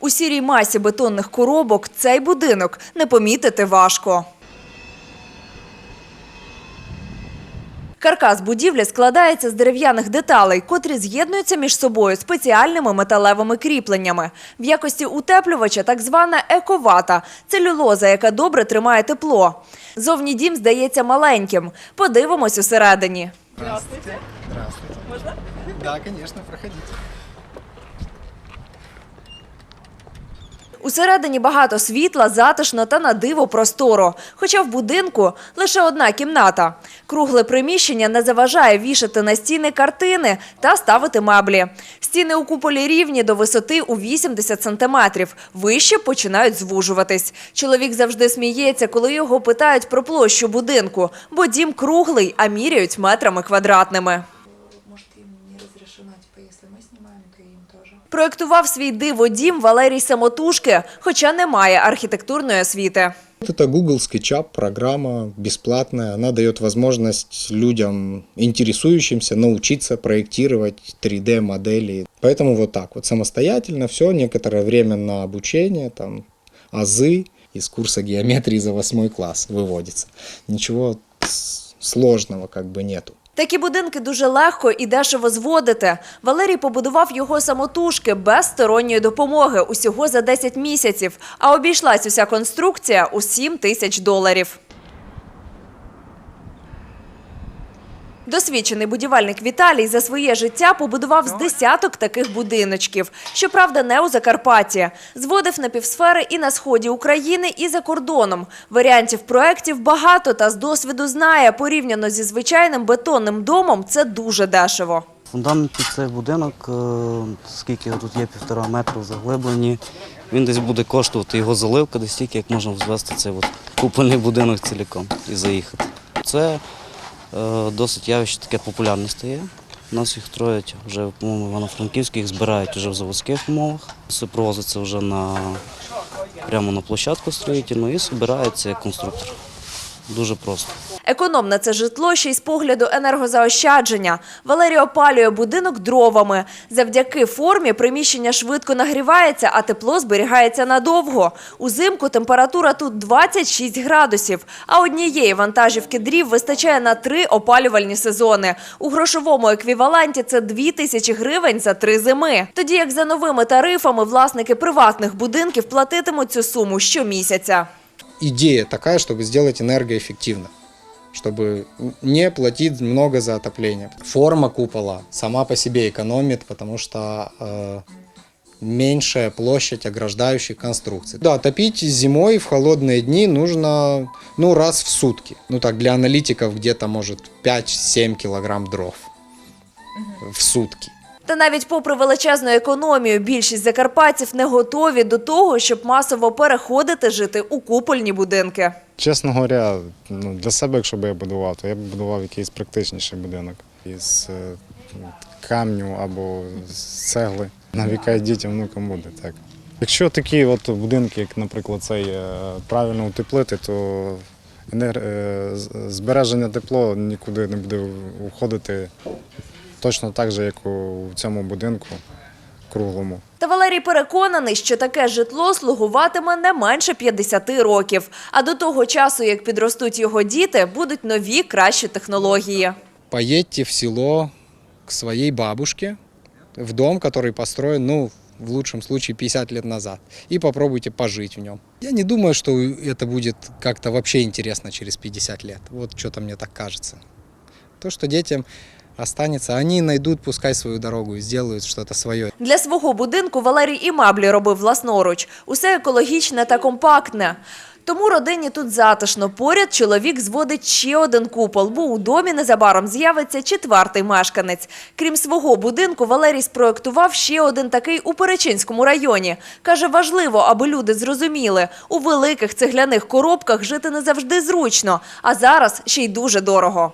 У сірій масі бетонних коробок цей будинок не помітити важко. Каркас будівлі складається з дерев'яних деталей, котрі з'єднуються між собою спеціальними металевими кріпленнями. В якості утеплювача так звана ековата – целюлоза, яка добре тримає тепло. Зовні дім здається маленьким. Подивимось усередині. Здравствуйте. Здравствуйте. Можно? Да, конечно, проходите. Усередині багато світла, затишно та на диво просторо. Хоча в будинку лише одна кімната. Кругле приміщення не заважає вішати на стіни картини та ставити меблі. Стіни у куполі рівні до висоти у 80 сантиметрів. Вище починають звужуватись. Чоловік завжди сміється, коли його питають про площу будинку, бо дім круглий, а міряють метрами квадратними. Проектував свій диводім Валерій Самотужки, хоча не має архітектурної освіти. Вот Это Google SketchUp, программа бесплатная. Она дает возможность людям, интересующимся, научиться проектировать 3D-модели. Поэтому вот так вот самостоятельно все, некоторое время на обучение, там, азы из курса геометрии за восьмой класс выводится. Ничего с- сложного как бы нету. Такі будинки дуже легко і дешево зводити. Валерій побудував його самотужки без сторонньої допомоги усього за 10 місяців, а обійшлась уся конструкція у 7 тисяч доларів. Досвідчений будівельник Віталій за своє життя побудував з десяток таких будиночків. Щоправда, не у Закарпатті. Зводив напівсфери і на сході України, і за кордоном. Варіантів проєктів багато та з досвіду знає, порівняно зі звичайним бетонним домом це дуже дешево. Фундамент під цей будинок, е, скільки тут є півтора метра в заглибленні, він десь буде коштувати його заливка, десь стільки, як можна звести цей от будинок ціліком і заїхати. Це досить явище таке популярне стає. У нас їх троють вже, по-моєму, їх збирають вже в заводських умовах. Все провозиться вже на, прямо на площадку строїтельну і збирається як конструктор. Дуже просто. Економне це житло ще й з погляду енергозаощадження. Валерій опалює будинок дровами. Завдяки формі приміщення швидко нагрівається, а тепло зберігається надовго. Узимку температура тут 26 градусів, а однієї вантажівки дрів вистачає на три опалювальні сезони. У грошовому еквіваленті це 2 тисячі гривень за три зими. Тоді як за новими тарифами власники приватних будинків платитимуть цю суму щомісяця. идея такая, чтобы сделать энергоэффективно, Чтобы не платить много за отопление. Форма купола сама по себе экономит, потому что э, меньшая площадь ограждающих конструкций. Да, топить зимой в холодные дни нужно ну, раз в сутки. Ну так, для аналитиков где-то может 5-7 килограмм дров в сутки. Та навіть попри величезну економію, більшість закарпатців не готові до того, щоб масово переходити жити у купольні будинки. Чесно говоря, ну, для себе, якщо б я будував, то я б будував якийсь практичніший будинок із е, камню або з цегли. На дітям, внукам буде так. Якщо такі от будинки, як, наприклад, цей е, правильно утеплити, то е, збереження тепло нікуди не буде уходити точно так же, як у цьому будинку круглому. Та Валерій переконаний, що таке житло слугуватиме не менше 50 років. А до того часу, як підростуть його діти, будуть нові кращі технології. поедьте в село к своей бабушке, в дом, который построен, ну, в лучшем случае 50 лет назад, и попробуйте пожить в нем. Я не думаю, что это будет как-то вообще интересно через 50 лет. Вот что-то мне так кажется. То, что детям останется, они найдут, пускай свою дорогу и сделают что-то свое. Для свого будинку Валерій і меблі робив власноруч. Усе екологічне та компактне. Тому родині тут затишно. Поряд чоловік зводить ще один купол, бо у домі незабаром з'явиться четвертий мешканець. Крім свого будинку, Валерій спроектував ще один такий у Перечинському районі. Каже, важливо, аби люди зрозуміли, у великих цегляних коробках жити не завжди зручно, а зараз ще й дуже дорого.